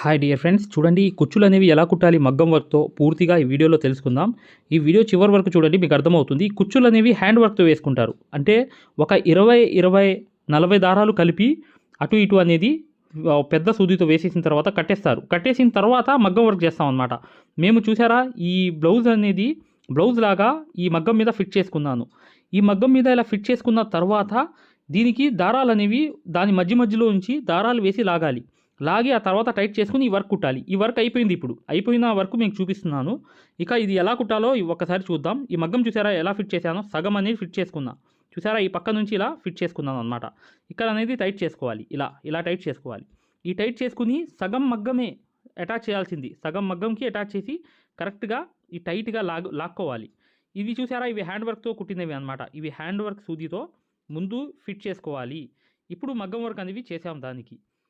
Hi dear friends చూడండి ఈ కుచ్చులు అనేవి ఎలా కుట్టాలి మగ్గం వర్క్తో పూర్తిగా ఈ వీడియోలో తెలుసుకుందాం. ఈ వీడియో చివరి వరకు చూడండి మీకు అర్థమవుతుంది. ఈ కుచ్చులు అనేవి హ్యాండ్ వర్క్తో వేసుకుంటారు. అంటే ఒక ఇరవై ఇరవై నలభై దారాలు కలిపి అటు ఇటు అనేది పెద్ద సూదితో వేసేసిన తర్వాత కట్టేస్తారు. కట్టేసిన తర్వాత మగ్గం వర్క్ చేస్తాం అనమాట మేము చూసారా ఈ బ్లౌజ్ అనేది బ్లౌజ్ లాగా ఈ మగ్గం మీద ఫిట్ చేసుకున్నాను. ఈ మగ్గం మీద ఇలా ఫిట్ చేసుకున్న తర్వాత దీనికి దారాలు అనేవి దాని మధ్య మధ్యలో ఉంచి దారాలు వేసి లాగాలి. లాగి ఆ తర్వాత టైట్ చేసుకుని ఈ వర్క్ కుట్టాలి. ఈ వర్క్ అయిపోయింది ఇప్పుడు. అయిపోయిన వర్క్ మీకు చూపిస్తున్నాను. ఇక ఇది ఎలా కుట్టాలో ఈ ఒక్కసారి చూద్దాం. ఈ మగ్గం చూసారా ఎలా ఫిట్ చేశానో? సగం అనేది ఫిట్ చేసుకున్నా. చూసారా? ఈ పక్క నుంచి ఇలా ఫిట్ చేసుకున్నాను అనమాట ఇక్కడ అనేది టైట్ చేసుకోవాలి. ఇలా ఇలా టైట్ చేసుకోవాలి. ఈ టైట్ చేసుకుని సగం మగ్గమే అటాచ్ చేయాల్సింది. సగం మగ్గంకి అటాచ్ చేసి కరెక్ట్గా ఈ టైట్గా లాగ్ లాక్కోవాలి. ఇవి చూసారా? ఇవి హ్యాండ్ వర్క్తో కుట్టినవి అనమాట ఇవి హ్యాండ్ వర్క్ సూదితో ముందు ఫిట్ చేసుకోవాలి. ఇప్పుడు మగ్గం వర్క్ అనేవి చేసాం దానికి.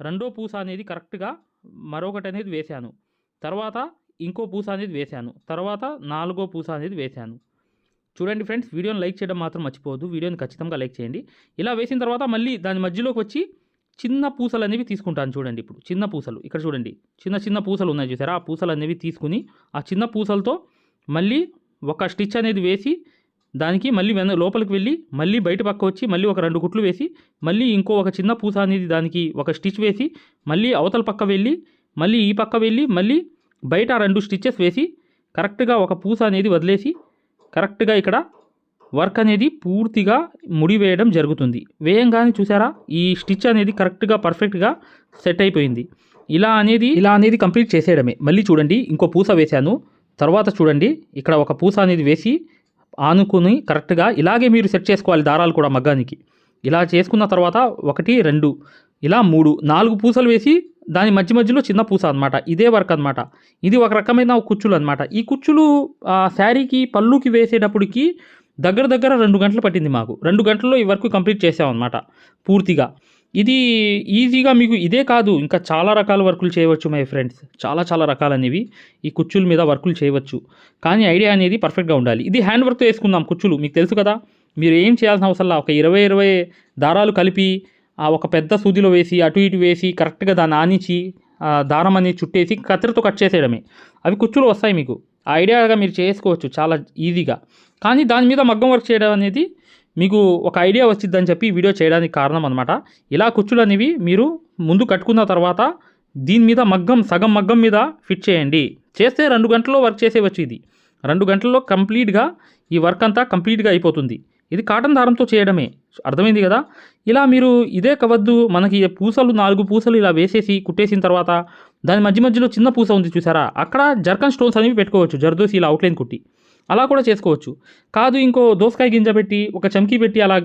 రెండో పూస అనేది కరెక్ట్గా మరొకటి అనేది వేశాను. తర్వాత ఇంకో పూస అనేది వేశాను. తర్వాత నాలుగో పూస అనేది వేశాను. చూడండి ఫ్రెండ్స్ వీడియోని లైక్ చేయడం మాత్రం మర్చిపోవద్దు. వీడియోని ఖచ్చితంగా లైక్ చేయండి. ఇలా వేసిన తర్వాత మళ్ళీ దాని మధ్యలోకి వచ్చి చిన్న పూసలు అనేవి తీసుకుంటాను చూడండి ఇప్పుడు. చిన్న పూసలు. ఇక్కడ చూడండి. చిన్న చిన్న పూసలు ఉన్నాయి చూసారా? ఆ పూసలు అనేవి తీసుకుని ఆ చిన్న పూసలతో మళ్ళీ ఒక స్టిచ్ అనేది వేసి దానికి మళ్ళీ వెన లోపలికి వెళ్ళి మళ్ళీ బయట పక్క వచ్చి మళ్ళీ ఒక రెండు గుట్లు వేసి మళ్ళీ ఇంకో ఒక చిన్న పూస అనేది దానికి ఒక స్టిచ్ వేసి మళ్ళీ అవతల పక్క వెళ్ళి మళ్ళీ ఈ పక్క వెళ్ళి మళ్ళీ బయట రెండు స్టిచ్చెస్ వేసి కరెక్ట్గా ఒక పూస అనేది వదిలేసి కరెక్ట్గా ఇక్కడ వర్క్ అనేది పూర్తిగా ముడి వేయడం జరుగుతుంది. వేయంగానే చూసారా? ఈ స్టిచ్ అనేది కరెక్ట్గా పర్ఫెక్ట్గా సెట్ అయిపోయింది. ఇలా అనేది ఇలా అనేది కంప్లీట్ చేసేయడమే. మళ్ళీ చూడండి ఇంకో పూస వేశాను. తర్వాత చూడండి ఇక్కడ ఒక పూస అనేది వేసి ఆనుకుని కరెక్ట్గా ఇలాగే మీరు సెట్ చేసుకోవాలి దారాలు కూడా మగ్గానికి. ఇలా చేసుకున్న తర్వాత ఒకటి రెండు ఇలా మూడు నాలుగు పూసలు వేసి దాని మధ్య మధ్యలో చిన్న పూస అనమాట ఇదే వర్క్ అనమాట ఇది ఒక రకమైన కుచ్చులు అనమాట ఈ కుచ్చులు శారీకి పళ్ళుకి వేసేటప్పటికి దగ్గర దగ్గర రెండు గంటలు పట్టింది మాకు. రెండు గంటల్లో ఈ వర్క్ కంప్లీట్ చేసామన్నమాట పూర్తిగా. ఇది ఈజీగా మీకు ఇదే కాదు ఇంకా చాలా రకాల వర్కులు చేయవచ్చు మై ఫ్రెండ్స్. చాలా చాలా రకాలనేవి ఈ కుచ్చుల మీద వర్కులు చేయవచ్చు. కానీ ఐడియా అనేది పర్ఫెక్ట్గా ఉండాలి. ఇది హ్యాండ్ వర్క్తో వేసుకుందాం కుచ్చులు మీకు తెలుసు కదా? మీరు ఏం చేయాల్సిన అవసరంలా ఒక ఇరవై ఇరవై దారాలు కలిపి ఆ ఒక పెద్ద సూదిలో వేసి అటు ఇటు వేసి కరెక్ట్గా దాన్ని ఆనించి ఆ దారం అనేది చుట్టేసి కత్తెరతో కట్ చేసేయడమే. అవి కుచ్చులు వస్తాయి మీకు. ఆ ఐడియాగా మీరు చేసుకోవచ్చు చాలా ఈజీగా. కానీ దాని మీద మగ్గం వర్క్ చేయడం అనేది మీకు ఒక ఐడియా వచ్చిందని చెప్పి వీడియో చేయడానికి కారణం అనమాట ఇలా కుచ్చులు అనేవి మీరు ముందు కట్టుకున్న తర్వాత దీని మీద మగ్గం సగం మగ్గం మీద ఫిట్ చేయండి. చేస్తే రెండు గంటల్లో వర్క్ చేసేవచ్చు ఇది. రెండు గంటల్లో కంప్లీట్గా ఈ వర్క్ అంతా కంప్లీట్గా అయిపోతుంది. ఇది కాటన్ దారంతో చేయడమే. అర్థమైంది కదా? ఇలా మీరు ఇదే కవద్దు మనకి పూసలు నాలుగు పూసలు ఇలా వేసేసి కుట్టేసిన తర్వాత దాని మధ్య మధ్యలో చిన్న పూస ఉంది చూసారా? అక్కడ జర్కన్ స్టోన్స్ అనేవి పెట్టుకోవచ్చు. జర్దోసి ఇలా అవుట్లైన్ కుట్టి. అలా కూడా చేసుకోవచ్చు. కాదు ఇంకో దోసకాయ గింజ పెట్టి ఒక చమ్కీ పెట్టి అలా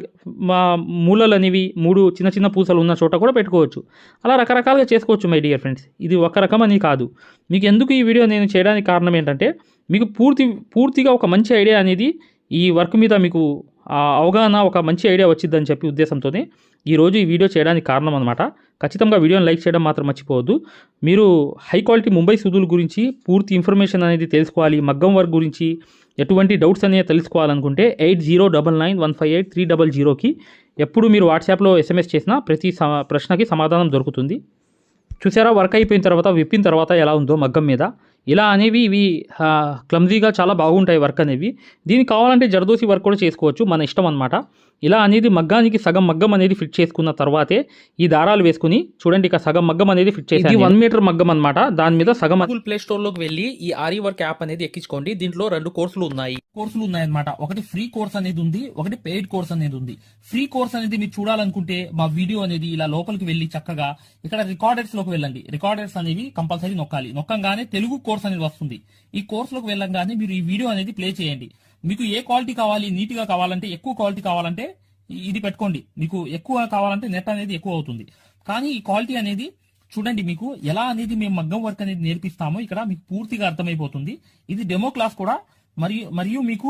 మా మూలలు అనేవి మూడు చిన్న చిన్న పూసలు ఉన్న చోట కూడా పెట్టుకోవచ్చు. అలా రకరకాలుగా చేసుకోవచ్చు మై డియర్ ఫ్రెండ్స్. ఇది ఒక రకం అని కాదు. మీకు ఎందుకు ఈ వీడియో నేను చేయడానికి కారణం ఏంటంటే మీకు పూర్తి పూర్తిగా ఒక మంచి ఐడియా అనేది ఈ వర్క్ మీద మీకు ఆ అవగాహన ఒక మంచి ఐడియా వచ్చిందని చెప్పి ఉద్దేశంతోనే ఈరోజు ఈ వీడియో చేయడానికి కారణం అనమాట ఖచ్చితంగా వీడియోని లైక్ చేయడం మాత్రం మర్చిపోవద్దు. మీరు హై క్వాలిటీ ముంబై సుధుల గురించి పూర్తి ఇన్ఫర్మేషన్ అనేది తెలుసుకోవాలి. మగ్గం వర్క్ గురించి ఎటువంటి డౌట్స్ అనేవి తెలుసుకోవాలనుకుంటే eight zero double nine one five eight three double జీరోకి ఎప్పుడు మీరు వాట్సాప్లో ఎస్ఎంఎస్ చేసినా ప్రతి స ప్రశ్నకి సమాధానం దొరుకుతుంది. చూసారా వర్క్ అయిపోయిన తర్వాత విప్పిన తర్వాత ఎలా ఉందో మగ్గం మీద. ఇలా అనేవి ఇవి క్లమ్జీగా చాలా బాగుంటాయి వర్క్ అనేవి. దీనికి కావాలంటే జరదోసి వర్క్ కూడా చేసుకోవచ్చు మన ఇష్టం అనమాట ఇలా అనేది మగ్గానికి సగం మగ్గం అనేది ఫిట్ చేసుకున్న తర్వాతే ఈ దారాలు వేసుకుని చూడండి ఇక సగం మగ్గం అనేది ఫిట్ చేసి వన్ మీటర్ మగ్గం అనమాట దాని మీద సగం గూగుల్ ప్లే స్టోర్లోకి వెళ్ళి ఈ ఆరి వర్క్ యాప్ అనేది ఎక్కించుకోండి. దీంట్లో రెండు కోర్సులు ఉన్నాయి. కోర్సులు ఉన్నాయన్నమాట. ఒకటి ఫ్రీ కోర్స్ అనేది ఉంది ఒకటి పెయిడ్ కోర్స్ అనేది ఉంది. ఫ్రీ కోర్స్ అనేది మీరు చూడాలనుకుంటే మా వీడియో అనేది ఇలా లోపలికి వెళ్ళి చక్కగా ఇక్కడ రికార్డర్స్లోకి వెళ్ళండి. రికార్డర్స్ అనేవి కంపల్సరీ నొక్కాలి. నొక్కంగానే తెలుగు కోర్స్ అనేది వస్తుంది. ఈ కోర్స్లోకి వెళ్ళంగానే మీరు ఈ వీడియో అనేది ప్లే చేయండి. మీకు ఏ క్వాలిటీ కావాలి నీట్గా కావాలంటే ఎక్కువ క్వాలిటీ కావాలంటే ఇది పెట్టుకోండి. మీకు ఎక్కువ కావాలంటే నెట్ అనేది ఎక్కువ అవుతుంది. కానీ ఈ క్వాలిటీ అనేది చూడండి మీకు ఎలా అనేది మేము మగ్గం వర్క్ అనేది నేర్పిస్తామో ఇక్కడ మీకు పూర్తిగా అర్థమైపోతుంది. ఇది డెమో క్లాస్ కూడా మరియు మరియు మీకు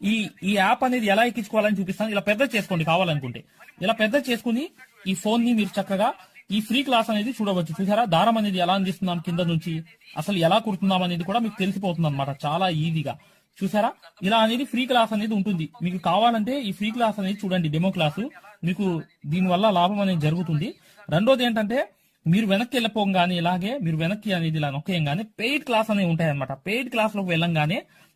ఈ ఈ యాప్ అనేది ఎలా ఎక్కించుకోవాలని చూపిస్తాను. ఇలా పెద్ద చేసుకోండి కావాలనుకుంటే. ఇలా పెద్ద చేసుకుని ఈ ఫోన్ని మీరు చక్కగా ఈ ఫ్రీ క్లాస్ అనేది చూడవచ్చు. చూసారా? దారం అనేది ఎలా అందిస్తున్నాం కింద నుంచి? అసలు ఎలా కుడుతున్నాం అనేది కూడా మీకు తెలిసిపోతుంది అనమాట చాలా ఈజీగా. చూసారా? ఇలా అనేది ఫ్రీ క్లాస్ అనేది ఉంటుంది. మీకు కావాలంటే ఈ ఫ్రీ క్లాస్ అనేది చూడండి డెమో క్లాసు. మీకు దీనివల్ల లాభం అనేది జరుగుతుంది. రెండోది ఏంటంటే మీరు వెనక్కి వెళ్ళిపోగానే ఇలాగే మీరు వెనక్కి అనేది ఇలా నొక్కేయంగానే పెయిడ్ క్లాస్ అనేవి ఉంటాయి అనమాట పెయిడ్ క్లాస్లోకి వెళ్ళంగానే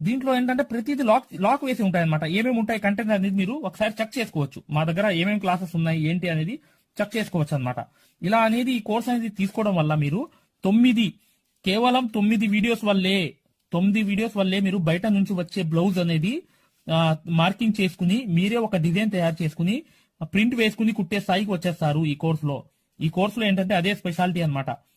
దీంట్లో ఏంటంటే ప్రతిదీ లాక్ లాక్ వేసి ఉంటాయి అనమాట ఏమేమి ఉంటాయి కంటెంట్ అనేది మీరు ఒకసారి చెక్ చేసుకోవచ్చు. మా దగ్గర ఏమేమి క్లాసెస్ ఉన్నాయి ఏంటి అనేది చెక్ చేసుకోవచ్చు అనమాట ఇలా అనేది ఈ కోర్స్ అనేది తీసుకోవడం వల్ల మీరు తొమ్మిది కేవలం తొమ్మిది వీడియోస్ వల్లే తొమ్మిది వీడియోస్ వల్లే మీరు బయట నుంచి వచ్చే బ్లౌజ్ అనేది మార్కింగ్ చేసుకుని మీరే ఒక డిజైన్ తయారు చేసుకుని ప్రింట్ వేసుకుని కుట్టే స్థాయికి వచ్చేస్తారు ఈ కోర్సులో ఈ కోర్సులో ఏంటంటే అదే స్పెషాలిటీ అనమాట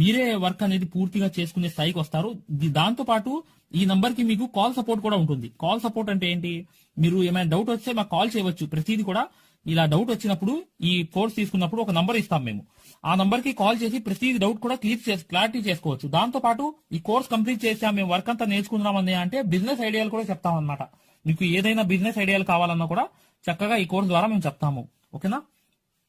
మీరే వర్క్ అనేది పూర్తిగా చేసుకునే స్థాయికి వస్తారు. దాంతో పాటు ఈ నంబర్కి మీకు కాల్ సపోర్ట్ కూడా ఉంటుంది. కాల్ సపోర్ట్ అంటే ఏంటి? మీరు ఏమైనా డౌట్ వస్తే మాకు కాల్ చేయవచ్చు. ప్రతిదీ కూడా ఇలా డౌట్ వచ్చినప్పుడు ఈ కోర్స్ తీసుకున్నప్పుడు ఒక నంబర్ ఇస్తాం మేము. ఆ నంబర్కి కాల్ చేసి ప్రతి డౌట్ కూడా క్లియర్ చేసి క్లారిటీ చేసుకోవచ్చు. దాంతో పాటు ఈ కోర్స్ కంప్లీట్ చేసాం మేము వర్క్ అంతా నేర్చుకుందాం అని అంటే బిజినెస్ ఐడియాలు కూడా చెప్తాం అనమాట మీకు ఏదైనా బిజినెస్ ఐడియాలు కావాలన్నా కూడా చక్కగా ఈ కోర్స్ ద్వారా మేము చెప్తాము. ఓకేనా?